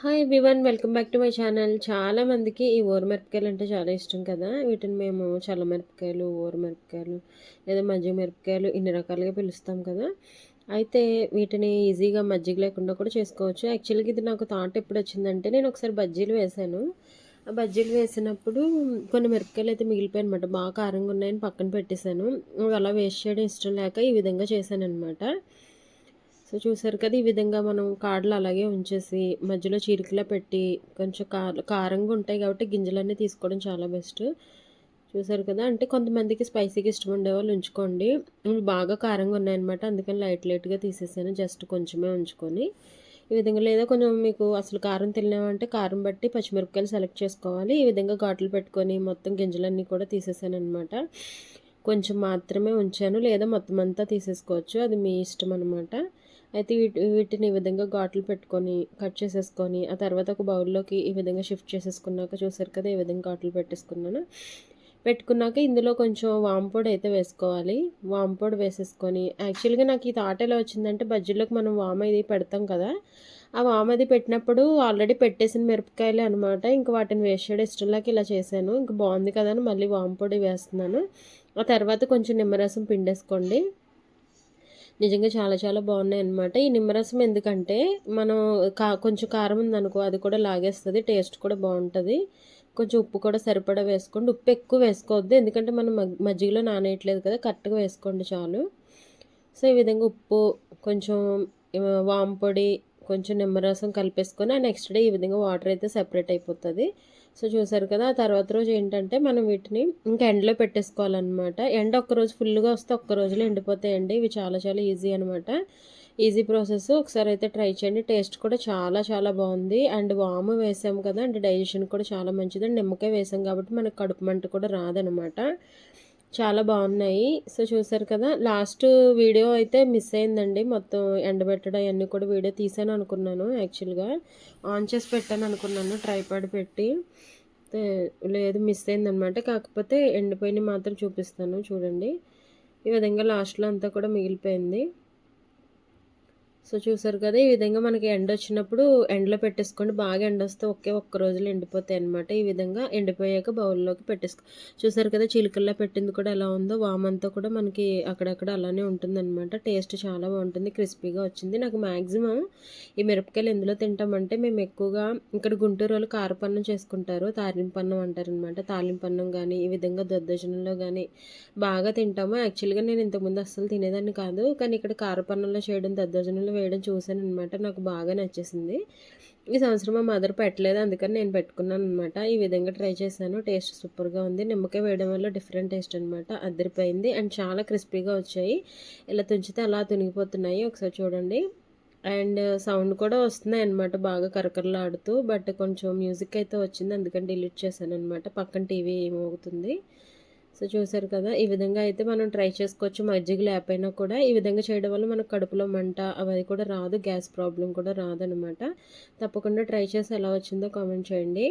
Hi Vivan welcome back to my channel చాలా మందికి ఈ మిరపకాయలు అంటే చాలా ఇష్టం కదా. వీటిని మేము చల్ల మిరపకాయలు మిరపకాయలు లేదా మజ్జిగ మిరపకాయలు ఇన్ని రకాలుగా పిలుస్తాం కదా. అయితే వీటిని ఈజీగా మజ్జిగ లేకుండా కూడా చేసుకోవచ్చు. యాక్చువల్గా ఇది నాకు థాట్ ఎప్పుడు వచ్చిందంటే నేను ఒకసారి బజ్జీలు వేసాను ఆ బజ్జీలు వేసినప్పుడు కొన్ని మిరపకాయలు అయితే మిగిలిపోయాయి అనమాట బాగా కారంగా ఉన్నాయని పక్కన పెట్టేశాను. అలా వేస్ట్ చేయడం ఇష్టం లేక ఈ విధంగా చేశాను అనమాట సో చూసారు కదా ఈ విధంగా మనం కాడలు అలాగే ఉంచేసి మధ్యలో చీరికలా పెట్టి కొంచెం కారంగా ఉంటాయి కాబట్టి గింజలన్నీ తీసుకోవడం చాలా బెస్ట్. చూసారు కదా? అంటే కొంతమందికి స్పైసీగా ఇష్టం ఉండేవాళ్ళు ఉంచుకోండి. బాగా కారంగా ఉన్నాయన్నమాట. అందుకని లైట్ లైట్గా తీసేసాను జస్ట్ కొంచెమే ఉంచుకొని. ఈ విధంగా లేదా కొంచెం మీకు అసలు కారం తిన్నామంటే కారం బట్టి పచ్చిమిరపకాయలు సెలెక్ట్ చేసుకోవాలి. ఈ విధంగా ఘాట్లు పెట్టుకొని మొత్తం గింజలన్నీ కూడా తీసేసాను అనమాట కొంచెం మాత్రమే ఉంచాను. లేదా మొత్తం అంతా తీసేసుకోవచ్చు. అది మీ ఇష్టం అనమాట అయితే వీటి వీటిని ఈ విధంగా ఘాట్లు పెట్టుకొని కట్ చేసేసుకొని ఆ తర్వాత ఒక బౌల్లోకి ఈ విధంగా షిఫ్ట్ చేసేసుకున్నాక చూసారు కదా ఈ విధంగా ఘాట్లు పెట్టేసుకున్నాను. పెట్టుకున్నాక ఇందులో కొంచెం వాంపొడి అయితే వేసుకోవాలి. వాంపొడి వేసేసుకొని యాక్చువల్గా నాకు ఈ తాట ఎలా వచ్చిందంటే బజ్జీలోకి మనం వామ ఇది పెడతాం కదా ఆ వామ అది పెట్టినప్పుడు ఆల్రెడీ పెట్టేసిన మిరపకాయలు అనమాట ఇంక వాటిని వేసాడు చేయడం ఇష్టంలాగా ఇలా చేశాను. ఇంకా బాగుంది కదా అని మళ్ళీ వాంపొడి వేస్తున్నాను. ఆ తర్వాత కొంచెం నిమ్మరసం పిండేసుకోండి. నిజంగా చాలా చాలా బాగున్నాయి అనమాట ఈ నిమ్మరసం ఎందుకంటే మనం కా కొంచెం కారం ఉందనుకో అది కూడా లాగేస్తుంది టేస్ట్ కూడా బాగుంటుంది. కొంచెం ఉప్పు కూడా సరిపడా వేసుకోండి. ఉప్పు ఎక్కువ వేసుకోవద్దు. ఎందుకంటే మనం మజ్జిగలో నానేయట్లేదు కదా కరెక్ట్గా వేసుకోండి చాలు. సో ఈ విధంగా ఉప్పు కొంచెం వాంపొడి కొంచెం నిమ్మరసం కలిపేసుకొని ఆ నెక్స్ట్ డే ఈ విధంగా వాటర్ అయితే సెపరేట్ అయిపోతుంది. సో చూసారు కదా ఆ తర్వాత రోజు ఏంటంటే మనం వీటిని ఇంకా ఎండలో పెట్టేసుకోవాలన్నమాట. ఎండ ఒక్కరోజు ఫుల్గా వస్తే ఒక్క రోజులో ఎండిపోతాయండి. ఇవి చాలా చాలా ఈజీ అనమాట ఈజీ ప్రాసెస్. ఒకసారి అయితే ట్రై చేయండి. టేస్ట్ కూడా చాలా చాలా బాగుంది. అండ్ వాము వేసాము కదా అండ్ డైజెషన్ కూడా చాలా మంచిది. అండ్ నిమ్మకాయ వేసాం కాబట్టి మనకు కడుపు మంట కూడా రాదనమాట. చాలా బాగున్నాయి. సో చూసారు కదా లాస్ట్ వీడియో అయితే మిస్ అయిందండి. మొత్తం ఎండబెట్టడం అవన్నీ కూడా వీడియో తీసాను అనుకున్నాను యాక్చువల్గా. ఆన్ చేసి పెట్టాను అనుకున్నాను ట్రైపాడ్ పెట్టి. లేదు మిస్ అయిందనమాట. కాకపోతే ఎండిపోయిన మాత్రం చూపిస్తాను చూడండి. ఈ విధంగా లాస్ట్లో అంతా కూడా మిగిలిపోయింది. సో చూసారు కదా ఈ విధంగా మనకి ఎండ వచ్చినప్పుడు ఎండలో పెట్టేసుకోండి. బాగా ఎండ వస్తే ఒకే ఒక్క రోజులో ఎండిపోతాయి అనమాట ఈ విధంగా ఎండిపోయాక బౌల్లోకి పెట్టేసుకో చూసారు కదా చిలుకల్లా పెట్టింది కూడా ఎలా ఉందో వామంతా కూడా మనకి అక్కడక్కడ అలానే ఉంటుందన్నమాట. టేస్ట్ చాలా బాగుంటుంది క్రిస్పీగా వచ్చింది. నాకు మ్యాక్సిమం ఈ మిరపకాయలు ఎందులో తింటామంటే మేము ఎక్కువగా ఇక్కడ గుంటూరు వాళ్ళు కారపన్నం చేసుకుంటారు తాలింపన్నం అంటారనమాట తాలింపన్నం కానీ ఈ విధంగా దద్దోజనంలో కానీ బాగా తింటాము. యాక్చువల్గా నేను ఇంతకుముందు అస్సలు తినేదాన్ని కాదు కానీ ఇక్కడ కారపన్నంలో చేయడం దద్దజనంలో వేయడం చూశాను అనమాట నాకు బాగా నచ్చేసింది. ఈ సంవత్సరం మా మదర్ పెట్టలేదు. అందుకని నేను పెట్టుకున్నాను అనమాట ఈ విధంగా ట్రై చేశాను. టేస్ట్ సూపర్గా ఉంది. నిమ్మకాయ వేయడం వల్ల డిఫరెంట్ టేస్ట్ అనమాట అద్దరిపోయింది అండ్ చాలా క్రిస్పీగా వచ్చాయి. ఇలా తుంచితే అలా తునిగిపోతున్నాయి. ఒకసారి చూడండి. అండ్ సౌండ్ కూడా వస్తున్నాయి అనమాట బాగా కరకరలాడుతూ. బట్ కొంచెం మ్యూజిక్ అయితే వచ్చింది. అందుకని డిలీట్ చేశాను అనమాట పక్కన టీవీ ఏమవుతుంది? సో చూసారు కదా ఈ విధంగా అయితే మనం ట్రై చేసుకోవచ్చు. మజ్జిగ లేకపోయినా కూడా ఈ విధంగా చేయడం వల్ల మనకు కడుపులో మంట అవి కూడా రాదు గ్యాస్ ప్రాబ్లం కూడా రాదనమాట. తప్పకుండా ట్రై చేసి ఎలా వచ్చిందో కామెంట్ చేయండి.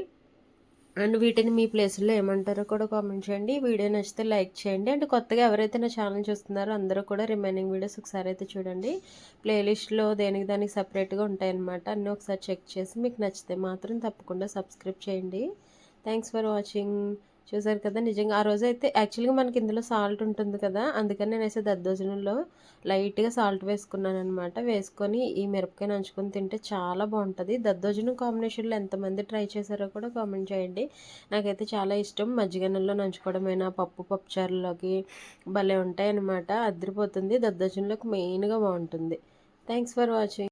అండ్ వీటిని మీ ప్లేస్లో ఏమంటారో కూడా కామెంట్ చేయండి. వీడియో నచ్చితే లైక్ చేయండి. అండ్ కొత్తగా ఎవరైతే నా ఛానల్ చూస్తున్నారో అందరూ కూడా రిమైనింగ్ వీడియోస్ ఒకసారి అయితే చూడండి. ప్లేలిస్ట్లో దేనికి దానికి సపరేట్గా ఉంటాయన్నమాట. అన్నీ ఒకసారి చెక్ చేసి మీకు నచ్చితే మాత్రం తప్పకుండా సబ్స్క్రైబ్ చేయండి. Thanks for watching. చూసారు కదా నిజంగా ఆ రోజు అయితే యాక్చువల్గా మనకి ఇందులో సాల్ట్ ఉంటుంది కదా అందుకని నేనైతే దద్దోజనంలో లైట్గా సాల్ట్ వేసుకున్నాను అనమాట వేసుకొని ఈ మిరపకాయ నంచుకొని తింటే చాలా బాగుంటుంది. దద్దోజనం కాంబినేషన్లో ఎంతమంది ట్రై చేశారో కూడా కామెంట్ చేయండి. నాకైతే చాలా ఇష్టం. మజ్జిగన్నంలో నంచుకోవడమైనా పప్పు పప్పుచారులోకి భలే ఉంటాయన్నమాట. అదిరిపోతుంది. దద్దోజనంలోకి మెయిన్గా బాగుంటుంది. Thanks for watching.